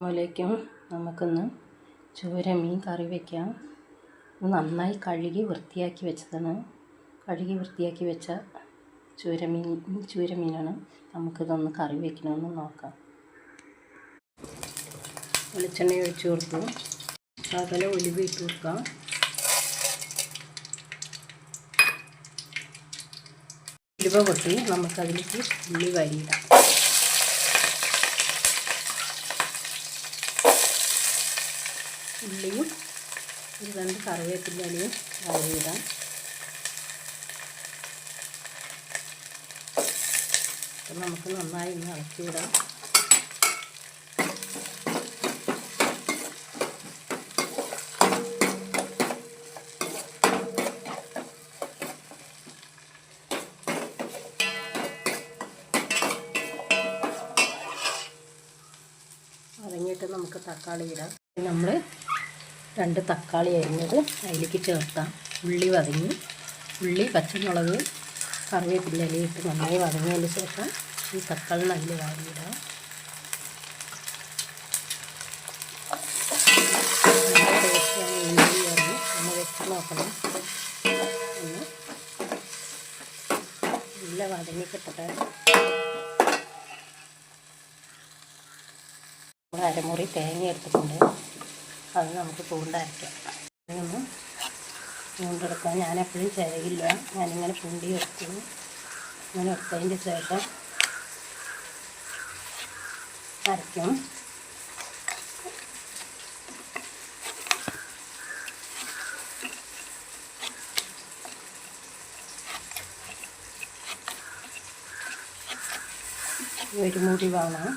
അതിലേക്കും നമുക്കിന്ന് ചൂര മീൻ കറി വയ്ക്കാം നന്നായി കഴുകി വൃത്തിയാക്കി വെച്ചതാണ്. കഴുകി വൃത്തിയാക്കി വെച്ച ചൂരമീൻ ചൂരമീനാണ് നമുക്കിതൊന്ന് കറി വയ്ക്കണമെന്ന് നോക്കാം. വെളിച്ചെണ്ണ ഒഴിച്ച് കൊടുക്കും ശകല ഒലിവ് ഇട്ട് കൊടുക്കാം. ഉലുവ പൊട്ടി. നമുക്കതിലേക്ക് ഉള്ളി വരിയിടാം ഉള്ളിയും ഒരു രണ്ട് കറിവേപ്പിലയും വരിയിടാം അപ്പം നമുക്ക് നന്നായി ഒന്ന് ഇളക്കിയിടാം. നമുക്ക് തക്കാളി ഇടാം. നമ്മൾ രണ്ട് തക്കാളി അരിഞ്ഞത് അതിലേക്ക് ചേർത്താം ഉള്ളി വതങ്ങി. ഉള്ളി പച്ചമുളക് കറിവേപ്പില ഇട്ട് നന്നായി വതങ്ങിയതിന് ശേഷം ഈ തക്കാളി നല്ല ഒന്ന് നല്ല വതങ്ങി കിട്ടട്ടെ. അരമുറി തേങ്ങ എടുത്തിട്ടുണ്ട്. അത് നമുക്ക് ചൂണ്ടരയ്ക്കാം ഒന്ന് ചൂണ്ടെടുക്കാൻ ഞാനെപ്പോഴും ചിരകില്ല. ഞാനിങ്ങനെ പുണ്ടി വെക്കും ഇങ്ങനെ എടുത്തതിന്റെ ശേഷം അരയ്ക്കും. ഒരു മുടി വേണം.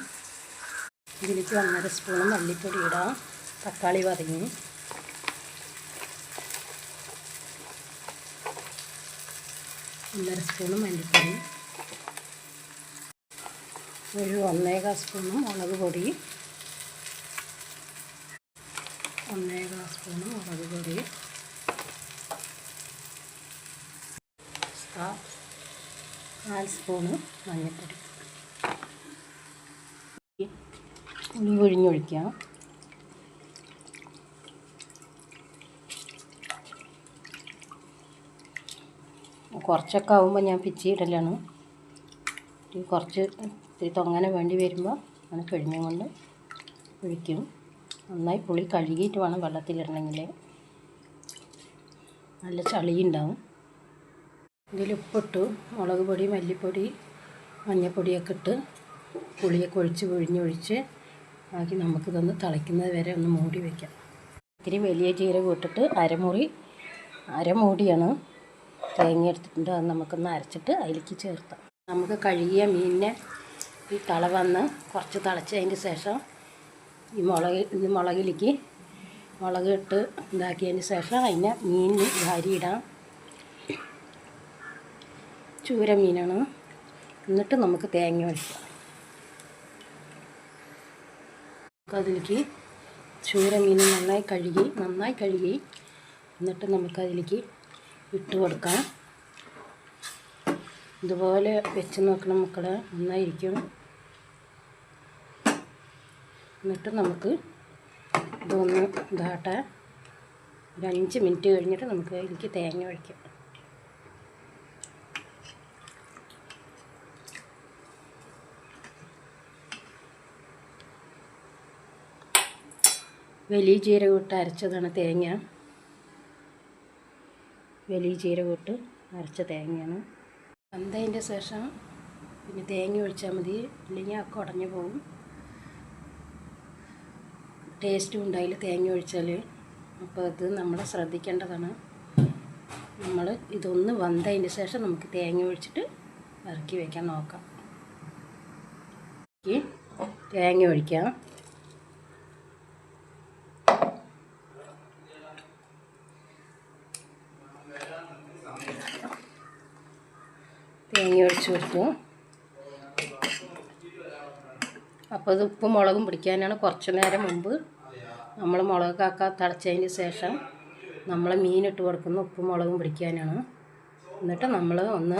ഇതിലേക്ക് ഒന്നര സ്പൂൺ മല്ലിപ്പൊടി ഇടാം. തക്കാളി വതങ്ങി ഒന്നര സ്പൂൺ മല്ലിപ്പൊടി. ഒരു ഒന്നേകാൽ സ്പൂണ് മുളക് പൊടി. ഒന്നേകാൽ സ്പൂണ് മുളക് പൊടി. നാല് സ്പൂണ് മഞ്ഞൾപ്പൊടി പുളി ഒഴിഞ്ഞൊഴിക്കാം കുറച്ചൊക്കെ ആകുമ്പോൾ ഞാൻ പിച്ചിയിടലാണ് ഇടലാണ്. കുറച്ച് ഇത്തിരി തൊങ്ങനെ വേണ്ടി വരുമ്പോൾ അങ്ങനെ പിഴിഞ്ഞും കൊണ്ട് ഒഴിക്കും. നന്നായി പുളി കഴുകിയിട്ട് വേണം വെള്ളത്തിലിടണമെങ്കിൽ നല്ല ചളി ഉണ്ടാവും. ഇതിൽ ഉപ്പിട്ടു മുളക് പൊടി മല്ലിപ്പൊടി മഞ്ഞൾപ്പൊടിയൊക്കെ ഇട്ട് പുളിയൊക്കെ ഒഴിച്ച് പിഴിഞ്ഞൊഴിച്ച് ആക്കി നമുക്കിതൊന്ന് തിളയ്ക്കുന്നത് വരെ ഒന്ന് മൂടി വയ്ക്കാം ഇത്തിരി വലിയ ജീരകം ഇട്ടിട്ട് അരമുറി അരമൂടിയാണ്. തേങ്ങ എടുത്തിട്ടുണ്ട് അത് നമുക്കൊന്ന് അരച്ചിട്ട് അതിലേക്ക് ചേർത്താം നമുക്ക് കഴുകിയ മീനിനെ ഈ തള വന്ന് കുറച്ച് തിളച്ചതിന് ശേഷം ഈ മുളക് ഈ മുളകിലേക്ക് മുളക് ഇട്ട് ഇതാക്കിയതിന് ശേഷം അതിനെ മീനിന് വാരിയിടാം. ചൂര മീനാണ്. എന്നിട്ട് നമുക്ക് തേങ്ങ ഒഴിക്കാം. നമുക്കതിലേക്ക് ചൂര മീൻ നന്നായി കഴുകി നന്നായി കഴുകി. എന്നിട്ട് നമുക്കതിലേക്ക് ഇട്ട് കൊടുക്കാം ഇതുപോലെ വെച്ച് നോക്കണം മക്കളെ. നന്നായിരിക്കും. എന്നിട്ട് നമുക്ക് ഇതൊന്ന് ഇതാട്ട ഒരു അഞ്ച് മിനിറ്റ് കഴിഞ്ഞിട്ട് നമുക്ക് എനിക്ക് തേങ്ങ ഒഴിക്കാം. വലിയ ജീരകം ഇട്ട് അരച്ചതാണ് തേങ്ങ. വലിയ ജീരകം അരച്ച തേങ്ങയാണ്. വന്നതിന്റെ ശേഷം പിന്നെ തേങ്ങ ഒഴിച്ചാൽ മതി. ഇല്ലെങ്കിൽ ഒക്കെ ഉടഞ്ഞു പോകും. ടേസ്റ്റും ഉണ്ടായില്ല തേങ്ങ ഒഴിച്ചാൽ. അപ്പോൾ അത് നമ്മൾ ശ്രദ്ധിക്കേണ്ടതാണ്. നമ്മൾ ഇതൊന്ന് വന്നതിന് ശേഷം നമുക്ക് തേങ്ങ ഒഴിച്ചിട്ട് ഇറക്കി വയ്ക്കാൻ നോക്കാം. തേങ്ങ ഒഴിക്കാം. തേങ്ങ ഒഴിച്ച് കൊടുത്തു അപ്പോൾ ഇത് ഉപ്പും മുളകും പിടിക്കാനാണ് കുറച്ച് നേരം മുമ്പ് നമ്മൾ മുളകൊക്കെ തിളച്ചതിന് ശേഷം നമ്മൾ മീനിട്ട് കൊടുക്കുന്ന ഉപ്പും മുളകും പിടിക്കാനാണ്. എന്നിട്ട് നമ്മൾ ഒന്ന്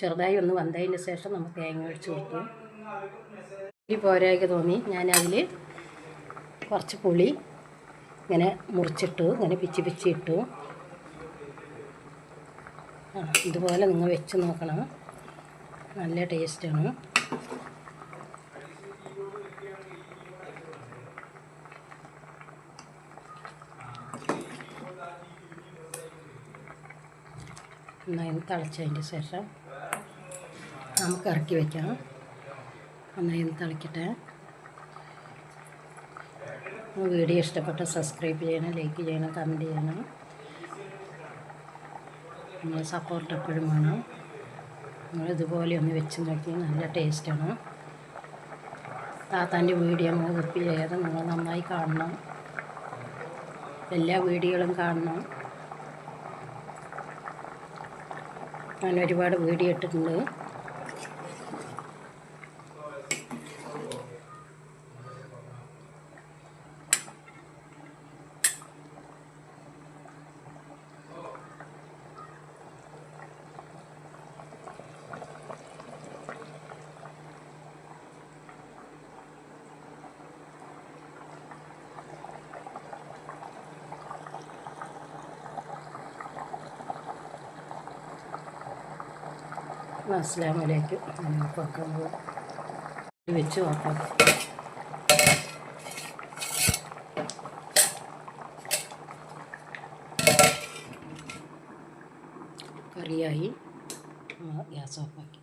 ചെറുതായി ഒന്ന് വന്നതിന് ശേഷം നമ്മൾ തേങ്ങ ഒഴിച്ച് കൊടുത്തു. ഈ പോരായ്ക്ക് തോന്നി. ഞാനതിൽ കുറച്ച് പുളി ഇങ്ങനെ മുറിച്ചിട്ടു ഇങ്ങനെ പിച്ചി പിച്ചി ഇട്ടു. ഇതുപോലെ നിങ്ങൾ വെച്ച് നോക്കണം. നല്ല ടേസ്റ്റാണ് നന്നായി തിളച്ചതിന്റെ ശേഷം നമുക്ക് ഇറക്കി വയ്ക്കാം നന്നായി തിളക്കട്ടെ. വീഡിയോ ഇഷ്ടപ്പെട്ട സബ്സ്ക്രൈബ് ചെയ്യണം ലൈക്ക് ചെയ്യണം കമന്റ് ചെയ്യണം. സപ്പോർട്ട് എപ്പോഴും വേണം. ഇതുപോലെ ഒന്ന് വെച്ച് നോക്കി നല്ല ടേസ്റ്റാണ് താത്താന്റെ വീഡിയോ നമ്മൾ കപ്പി ചെയ്യാതെ നിങ്ങൾ നന്നായി കാണണം. എല്ലാ വീഡിയോകളും കാണണം. ഞാൻ ഒരുപാട് വീഡിയോ ഇട്ടിട്ടുണ്ട്. അസ്ലാമലൈക്കും നമുക്ക് വെക്കുമ്പോൾ വെച്ച് നോക്കാം. കറിയായി. ഗ്യാസ് ഓഫാക്കി